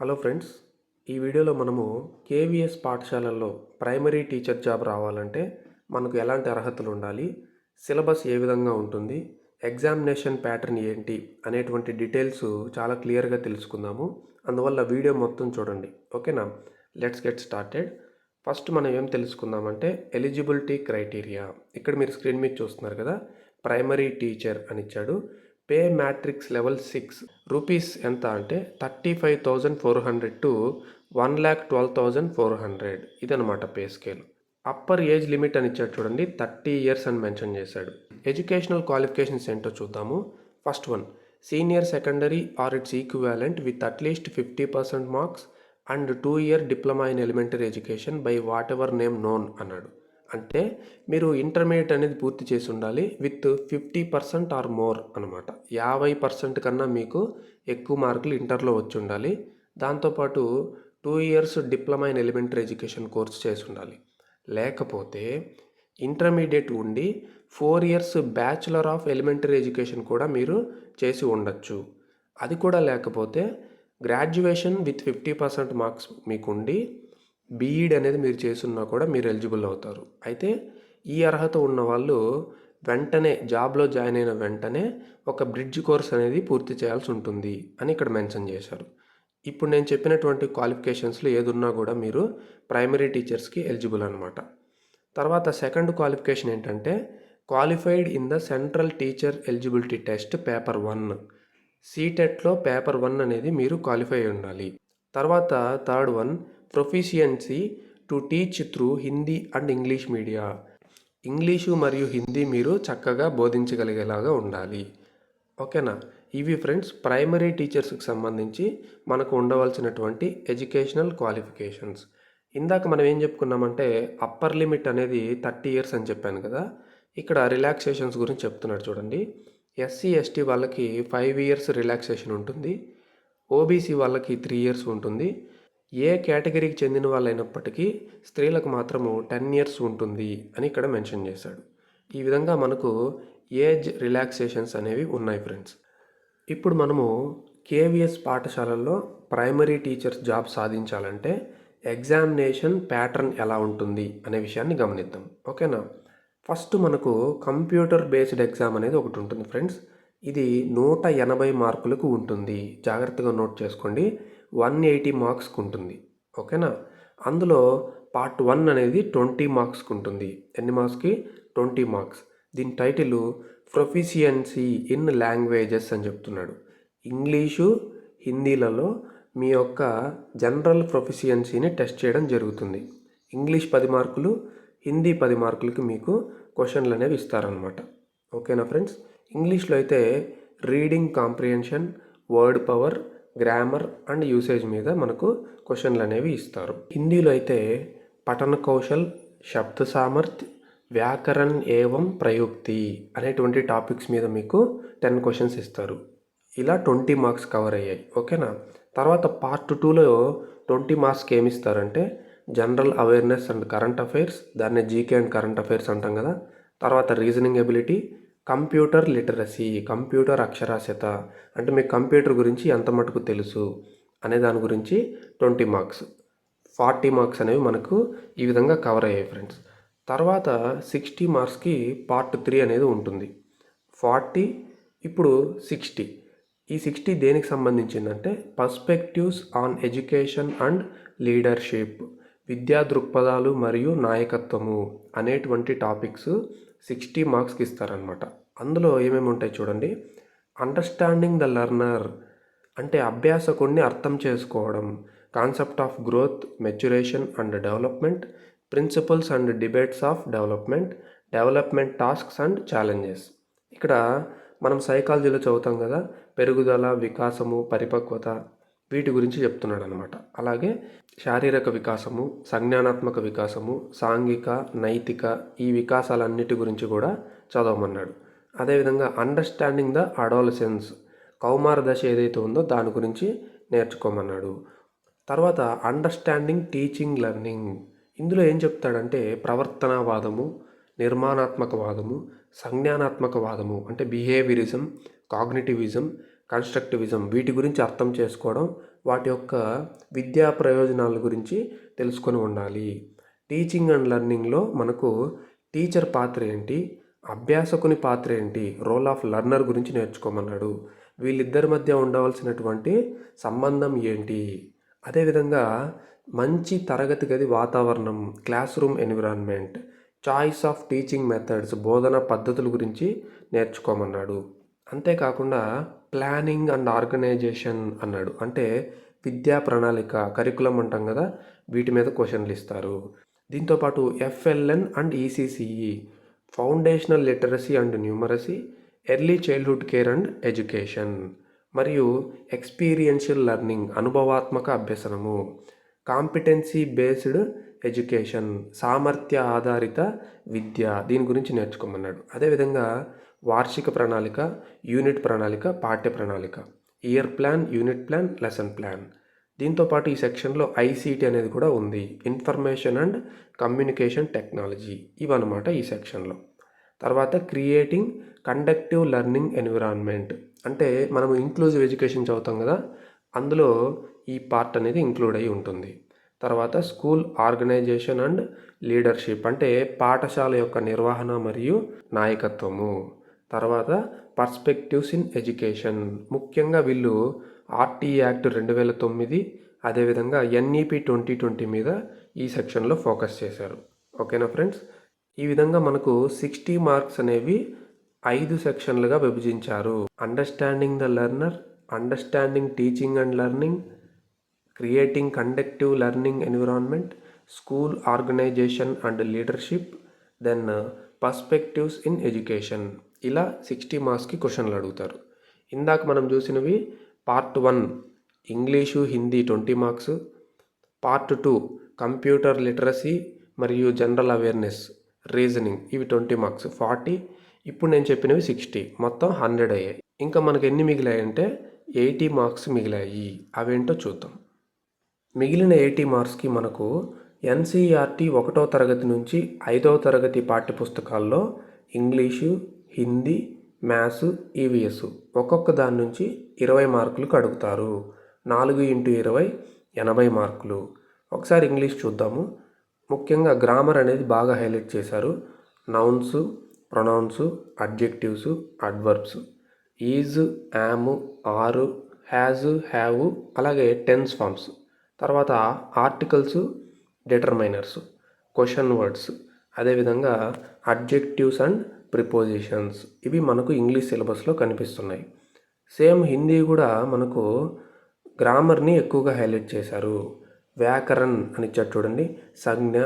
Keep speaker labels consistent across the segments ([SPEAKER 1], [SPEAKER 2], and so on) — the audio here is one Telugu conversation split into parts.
[SPEAKER 1] హలో ఫ్రెండ్స్ ఈ వీడియోలో మనము కేవీఎస్ పాఠశాలల్లో ప్రైమరీ టీచర్ జాబ్ రావాలంటే మనకు ఎలాంటి అర్హతలు ఉండాలి సిలబస్ ఏ విధంగా ఉంటుంది ఎగ్జామినేషన్ ప్యాటర్న్ ఏంటి అనేటువంటి డీటెయిల్స్ చాలా క్లియర్గా తెలుసుకుందాము. అందువల్ల వీడియో మొత్తం చూడండి. ఓకేనా? Let's get started. ఫస్ట్ మనం ఏం తెలుసుకుందామంటే ఎలిజిబిలిటీ క్రైటీరియా. ఇక్కడ మీరు స్క్రీన్ మీద చూస్తున్నారు కదా ప్రైమరీ టీచర్ అని ఇచ్చాడు. Pay matrix level six rupees ఎంత అంటే thirty five thousand four hundred to one lakh twelve thousand four hundred. ఇదనమాట pay scale. Upper age limit అని ఇచ్చాడు చూడండి థర్టీ ఇయర్స్ అని మెన్షన్ చేశాడు. ఎడ్యుకేషనల్ క్వాలిఫికేషన్స్ ఏంటో చూద్దాము. First one senior secondary or it's equivalent with at least fifty percent marks and two year diploma in elementary education by whatever name known అన్నాడు. అంటే మీరు ఇంటర్మీడియట్ అనేది పూర్తి చేసి ఉండాలి with fifty percent or more అనమాట యాభై పర్సెంట్ కన్నా మీకు ఎక్కువ మార్కులు ఇంటర్లో వచ్చి ఉండాలి. దాంతోపాటు two years diploma in elementary education course చేసి ఉండాలి. లేకపోతే ఇంటర్మీడియట్ ఉండి four years bachelor of elementary education కూడా మీరు చేసి ఉండొచ్చు. అది కూడా లేకపోతే graduation with fifty percent marks మీకుండి B Ed అనేది మీరు చేస్తున్నా కూడా మీరు ఎలిజిబుల్ అవుతారు. అయితే ఈ అర్హత ఉన్న వాళ్ళు వెంటనే జాబ్లో జాయిన్ అయిన వెంటనే ఒక బ్రిడ్జ్ కోర్స్ అనేది పూర్తి చేయాల్సి ఉంటుంది అని ఇక్కడ మెన్షన్ చేశారు. ఇప్పుడు నేను చెప్పినటువంటి క్వాలిఫికేషన్స్లో ఏదున్నా కూడా మీరు ప్రైమరీ టీచర్స్కి ఎలిజిబుల్ అనమాట తర్వాత సెకండ్ క్వాలిఫికేషన్ ఏంటంటే qualified in the central teacher eligibility test paper one సీటెట్లో paper one అనేది మీరు క్వాలిఫై ఉండాలి. తర్వాత third one proficiency to teach through Hindi and English media English మరియు హిందీ మీరు చక్కగా బోధించగలిగేలాగా ఉండాలి. ఓకేనా? ఇవి ఫ్రెండ్స్ ప్రైమరీ టీచర్స్కి సంబంధించి మనకు ఉండవలసినటువంటి ఎడ్యుకేషనల్ క్వాలిఫికేషన్స్. ఇందాక మనం ఏం చెప్పుకున్నామంటే అప్పర్ లిమిట్ అనేది థర్టీ ఇయర్స్ అని చెప్పాను కదా? ఇక్కడ రిలాక్సేషన్స్ గురించి చెప్తున్నాడు చూడండి. ఎస్సీ ఎస్టీ వాళ్ళకి ఫైవ్ ఇయర్స్ రిలాక్సేషన్ ఉంటుంది. ఓబీసీ వాళ్ళకి త్రీ ఇయర్స్ ఉంటుంది. ఏ కేటగిరీకి చెందిన వాళ్ళైనప్పటికీ స్త్రీలకు మాత్రము టెన్ ఇయర్స్ ఉంటుంది అని ఇక్కడ మెన్షన్ చేశాడు. ఈ విధంగా మనకు ఏజ్ రిలాక్సేషన్స్ అనేవి ఉన్నాయి ఫ్రెండ్స్. ఇప్పుడు మనము కేవీఎస్ పాఠశాలల్లో ప్రైమరీ టీచర్స్ జాబ్ సాధించాలంటే ఎగ్జామినేషన్ ప్యాటర్న్ ఎలా ఉంటుంది అనే విషయాన్ని గమనిద్దాం. ఓకేనా? ఫస్ట్ మనకు కంప్యూటర్ బేస్డ్ ఎగ్జామ్ అనేది ఒకటి ఉంటుంది ఫ్రెండ్స్. ఇది నూట ఎనభై మార్కులకు ఉంటుంది. జాగ్రత్తగా నోట్ చేసుకోండి. వన్ ఎయిటీ మార్క్స్కి ఉంటుంది. ఓకేనా? అందులో పార్ట్ వన్ అనేది ట్వంటీ మార్క్స్కి ఉంటుంది. ఎన్ని మార్క్స్కి? Twenty marks. దీని టైటిల్ ప్రొఫిషియన్సీ ఇన్ లాంగ్వేజెస్ అని చెప్తున్నాడు. ఇంగ్లీషు హిందీలలో మీ యొక్క జనరల్ ప్రొఫిషియన్సీని టెస్ట్ చేయడం జరుగుతుంది. ఇంగ్లీష్ పది మార్కులు హిందీ పది మార్కులకి మీకు క్వశ్చన్లు అనేవి ఇస్తారనమాట ఓకేనా ఫ్రెండ్స్? ఇంగ్లీష్లో అయితే reading comprehension word power grammar and usage మీద మనకు క్వశ్చన్లు అనేవి ఇస్తారు. హిందీలో అయితే పఠన కౌశల్ శబ్ద సామర్థ్య వ్యాకరణ్ ఏవం ప్రయుక్తి అనేటువంటి టాపిక్స్ మీద మీకు టెన్ క్వశ్చన్స్ ఇస్తారు. ఇలా ట్వంటీ మార్క్స్ కవర్ అయ్యాయి. ఓకేనా తర్వాత పార్ట్ టూలో ట్వంటీ మార్క్స్కి ఏమి ఇస్తారంటే general awareness and current affairs దాన్ని జీకే అండ్ కరెంట్ అఫైర్స్ అంటాం కదా? తర్వాత reasoning ability computer literacy computer అక్షరాస్యత అంటే మీకు కంప్యూటర్ గురించి ఎంత మటుకు తెలుసు అనే దాని గురించి ట్వంటీ మార్క్స్. ఫార్టీ మార్క్స్ అనేవి మనకు ఈ విధంగా కవర్ అయ్యాయి ఫ్రెండ్స్. తర్వాత సిక్స్టీ మార్క్స్కి పార్ట్ త్రీ అనేది ఉంటుంది. ఫార్టీ ఇప్పుడు సిక్స్టీ. ఈ సిక్స్టీ దేనికి సంబంధించిందంటే perspectives on education and leadership విద్యా దృక్పథాలు మరియు నాయకత్వము అనేటువంటి టాపిక్స్ సిక్స్టీ మార్క్స్కి ఇస్తారనమాట అందులో ఏమేమి ఉంటాయి చూడండి. అండర్స్టాండింగ్ ద లర్నర్ అంటే అభ్యాసకుడిని అర్థం చేసుకోవడం concept of growth maturation and development principles and debates of development development tasks and challenges ఇక్కడ మనం సైకాలజీలో చదువుతాం కదా. పెరుగుదల వికాసము పరిపక్వత వీటి గురించి చెప్తున్నాడు అనమాట అలాగే శారీరక వికాసము సంజ్ఞానాత్మక వికాసము సాంఘిక నైతిక ఈ వికాసాలన్నిటి గురించి కూడా చదవమన్నాడు. అదేవిధంగా అండర్స్టాండింగ్ ద అడాలసెన్స్ కౌమార దశ ఏదైతే ఉందో దాని గురించి నేర్చుకోమన్నాడు. తర్వాత అండర్స్టాండింగ్ టీచింగ్ లెర్నింగ్ ఇందులో ఏం చెప్తాడంటే ప్రవర్తనవాదము నిర్మాణాత్మక వాదము సంజ్ఞానాత్మక వాదము అంటే బిహేవియరిజం కాగ్నిటివిజం కన్స్ట్రక్టివిజం వీటి గురించి అర్థం చేసుకోవడం వాటి యొక్క విద్యా ప్రయోజనాల గురించి తెలుసుకొని ఉండాలి. టీచింగ్ అండ్ లెర్నింగ్లో మనకు టీచర్ పాత్ర ఏంటి? అభ్యాసకుని పాత్ర ఏంటి? రోల్ ఆఫ్ లర్నర్ గురించి నేర్చుకోమన్నాడు. వీళ్ళిద్దరి మధ్య ఉండవలసినటువంటి సంబంధం ఏంటి? అదేవిధంగా మంచి తరగతి గది వాతావరణం classroom environment choice of teaching methods బోధన పద్ధతుల గురించి నేర్చుకోమన్నాడు. అంతేకాకుండా ప్లానింగ్ అండ్ ఆర్గనైజేషన్ అన్నాడు. అంటే విద్యా ప్రణాళిక కరికులం అంటాం కదా వీటి మీద క్వశ్చన్లు ఇస్తారు. దీంతోపాటు FLN and ECCE foundational literacy and numeracy early childhood care and education మరియు ఎక్స్పీరియన్షియల్ లెర్నింగ్ అనుభవాత్మక అభ్యసనము కాంపిటెన్సీ బేస్డ్ ఎడ్యుకేషన్ సామర్థ్య ఆధారిత విద్య దీని గురించి నేర్చుకోమన్నాడు. అదేవిధంగా వార్షిక ప్రణాళిక యూనిట్ ప్రణాళిక పాఠ్య ప్రణాళిక. Year plan unit plan lesson plan దీంతోపాటు ఈ సెక్షన్లో ఐసీటీ అనేది కూడా ఉంది. ఇన్ఫర్మేషన్ అండ్ కమ్యూనికేషన్ టెక్నాలజీ ఇవన్నమాట ఈ సెక్షన్లో. తర్వాత క్రియేటింగ్ కండక్టివ్ లెర్నింగ్ ఎన్విరాన్మెంట్ అంటే మనం ఇంక్లూజివ్ ఎడ్యుకేషన్ చదువుతాం కదా అందులో ఈ పార్ట్ అనేది ఇంక్లూడ్ అయి ఉంటుంది. తర్వాత స్కూల్ ఆర్గనైజేషన్ అండ్ లీడర్షిప్ అంటే పాఠశాల యొక్క నిర్వహణ మరియు నాయకత్వము. తర్వాత పర్స్పెక్టివ్స్ ఇన్ ఎడ్యుకేషన్ ముఖ్యంగా వీళ్ళు ఆర్టీ యాక్ట్ రెండు వేల తొమ్మిది అదేవిధంగా ఎన్ఈపి ట్వంటీ ట్వంటీ మీద ఈ సెక్షన్లో ఫోకస్ చేశారు. ఓకేనా ఫ్రెండ్స్ ఈ విధంగా మనకు సిక్స్టీ మార్క్స్ అనేవి ఐదు సెక్షన్లుగా విభజించారు. Understanding the learner understanding teaching and learning creating conductive learning environment school organisation and leadership then perspectives in education ఇలా సిక్స్టీ మార్క్స్కి క్వశ్చన్లు అడుగుతారు. ఇందాక మనం చూసినవి part one English Hindi twenty marks part two computer literacy మరియు జనరల్ అవేర్నెస్ రీజనింగ్ ఇవి ట్వంటీ మార్క్స్ ఫార్టీ ఇప్పుడు నేను చెప్పినవి సిక్స్టీ మొత్తం హండ్రెడ్ అయ్యాయి. ఇంకా మనకు ఎన్ని మిగిలాయి అంటే ఎయిటీ మార్క్స్ మిగిలాయి. అవేంటో చూద్దాం. మిగిలిన ఎయిటీ మార్క్స్కి మనకు ఎన్సీఆర్టీ ఒకటో తరగతి నుంచి ఐదవ తరగతి పాఠ్యపుస్తకాల్లో ఇంగ్లీషు హిందీ మ్యాథ్స్ ఈవీఎస్ ఒక్కొక్క దాని నుంచి ఇరవై మార్కులకు అడుగుతారు నాలుగు ఇంటూ ఇరవై ఎనభై మార్కులు. ఒకసారి ఇంగ్లీష్ చూద్దాము. ముఖ్యంగా గ్రామర్ అనేది బాగా హైలైట్ చేశారు. Nouns pronouns adjectives adverbs is am are has have అలాగే టెన్స్ ఫామ్స్ తర్వాత ఆర్టికల్స్ డిటర్మైనర్స్ క్వశ్చన్ వర్డ్స్ అదేవిధంగా అడ్జెక్టివ్స్ అండ్ ప్రిపోజిషన్స్ ఇవి మనకు ఇంగ్లీష్ సిలబస్లో కనిపిస్తున్నాయి సేమ్ హిందీ కూడా మనకు గ్రామర్ని ఎక్కువగా హైలైట్ చేశారు వ్యాకరణ్ అని ఇచ్చారు చూడండి సంజ్ఞ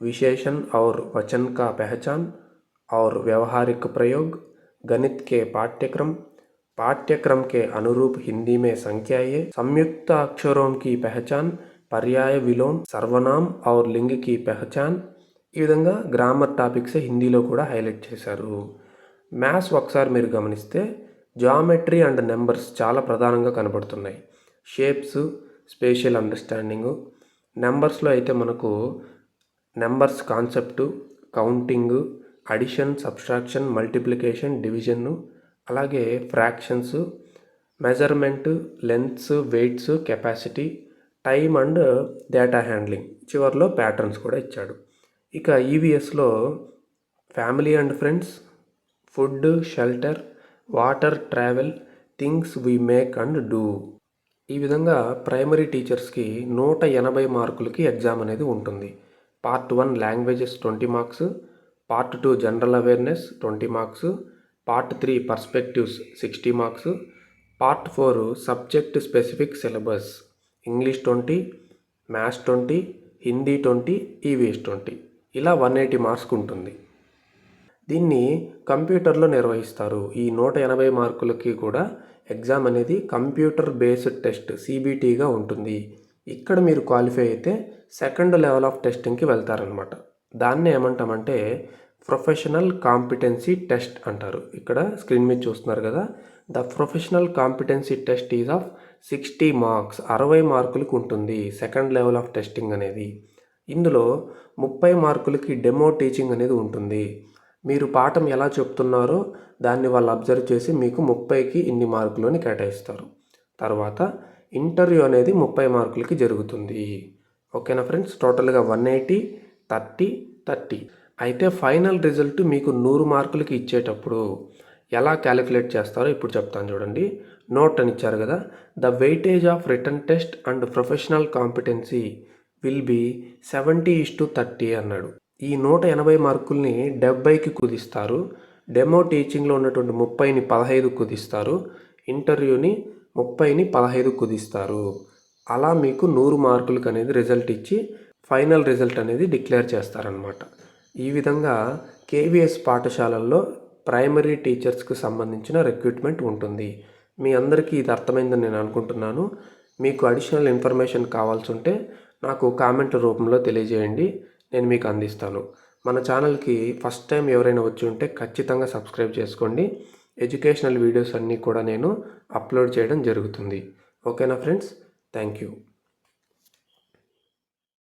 [SPEAKER 1] విశేషణ్ और वचन का पहचान और व्यवहारिक प्रयोग गणित के पाठ्यक्रम पाठ्यक्रम के अनुरूप हिंदी में संख्याएं संयुक्त अक्षरों की पहचान पर्याय विलोम सर्वनाम और लिंग की पहचान ఈ విధంగా గ్రామర్ టాపిక్స్ హిందీలో కూడా హైలైట్ చేశారు. మ్యాథ్స్ ఒకసారి మీరు గమనిస్తే జామెట్రీ అండ్ నెంబర్స్ చాలా ప్రధానంగా కనబడుతున్నాయి. షేప్స్ స్పేషియల్ అండర్స్టాండింగు నెంబర్స్లో అయితే మనకు numbers concept counting addition subtraction multiplication division అలాగే fractions measurement lengths weights capacity time and data handling చివరిలో ప్యాటర్న్స్ కూడా ఇచ్చాడు. ఇక ఈవీఎస్లో family and friends food shelter water travel things we make and do. ఈ విధంగా ప్రైమరీ టీచర్స్కి నూట ఎనభై మార్కులకి ఎగ్జామ్ అనేది ఉంటుంది. Part one languages twenty marks part two general awareness twenty marks part three perspectives sixty marks part four subject specific syllabus English twenty maths twenty Hindi twenty EVS twenty. ఇలా వన్ ఎయిటీ మార్క్స్కి ఉంటుంది. దీన్ని కంప్యూటర్లో నిర్వహిస్తారు. ఈ నూట ఎనభై మార్కులకి కూడా ఎగ్జామ్ అనేది కంప్యూటర్ బేస్డ్ టెస్ట్ సిబిటీగా ఉంటుంది. ఇక్కడ మీరు క్వాలిఫై అయితే సెకండ్ లెవెల్ ఆఫ్ టెస్టింగ్కి వెళ్తారనమాట. దాన్ని ఏమంటామంటే ప్రొఫెషనల్ కాంపిటెన్సీ టెస్ట్ అంటారు. ఇక్కడ స్క్రీన్ మీద చూస్తున్నారు కదా the professional competency test is of sixty marks అరవై మార్కులకు ఉంటుంది సెకండ్ లెవెల్ ఆఫ్ టెస్టింగ్ అనేది. ఇందులో ముప్పై మార్కులకి డెమో టీచింగ్ అనేది ఉంటుంది. మీరు పాఠం ఎలా చెప్తున్నారో దాన్ని వాళ్ళు అబ్జర్వ్ చేసి మీకు ముప్పైకి ఇన్ని మార్కులని కేటాయిస్తారు. తర్వాత ఇంటర్వ్యూ అనేది ముప్పై మార్కులకి జరుగుతుంది. ఓకేనా ఫ్రెండ్స్? టోటల్గా వన్ ఎయిటీ థర్టీ థర్టీ. అయితే ఫైనల్ రిజల్ట్ మీకు నూరు మార్కులకి ఇచ్చేటప్పుడు ఎలా క్యాలిక్యులేట్ చేస్తారో ఇప్పుడు చెప్తాను చూడండి. నోట్ అని ఇచ్చారు కదా. The weightage of written test and professional competency will be seventy is to thirty అన్నాడు. ఈ నూట ఎనభై మార్కుల్ని డెబ్బైకి కుదిస్తారు. డెమో టీచింగ్లో ఉన్నటువంటి ముప్పైని పదహైదు కుదిస్తారు. ఇంటర్వ్యూని ముప్పైని పదహైదు కుదిస్తారు. అలా మీకు నూరు మార్కులకు అనేది రిజల్ట్ ఇచ్చి ఫైనల్ రిజల్ట్ అనేది డిక్లేర్ చేస్తారనమాట ఈ విధంగా కేవీఎస్ పాఠశాలల్లో ప్రైమరీ టీచర్స్కి సంబంధించిన రిక్రూట్మెంట్ ఉంటుంది. మీ అందరికీ ఇది అర్థమైందని నేను అనుకుంటున్నాను. మీకు అడిషనల్ ఇన్ఫర్మేషన్ కావాల్సి ఉంటే నాకు కామెంట్ రూపంలో తెలియజేయండి. నేను మీకు అందిస్తాను. మన ఛానల్కి ఫస్ట్ టైం ఎవరైనా వచ్చి ఉంటే ఖచ్చితంగా సబ్స్క్రైబ్ చేసుకోండి. ఎడ్యుకేషనల్ వీడియోస్ అన్నీ కూడా నేను అప్లోడ్ చేయడం జరుగుతుంది. ఓకేనా ఫ్రెండ్స్? Thank you.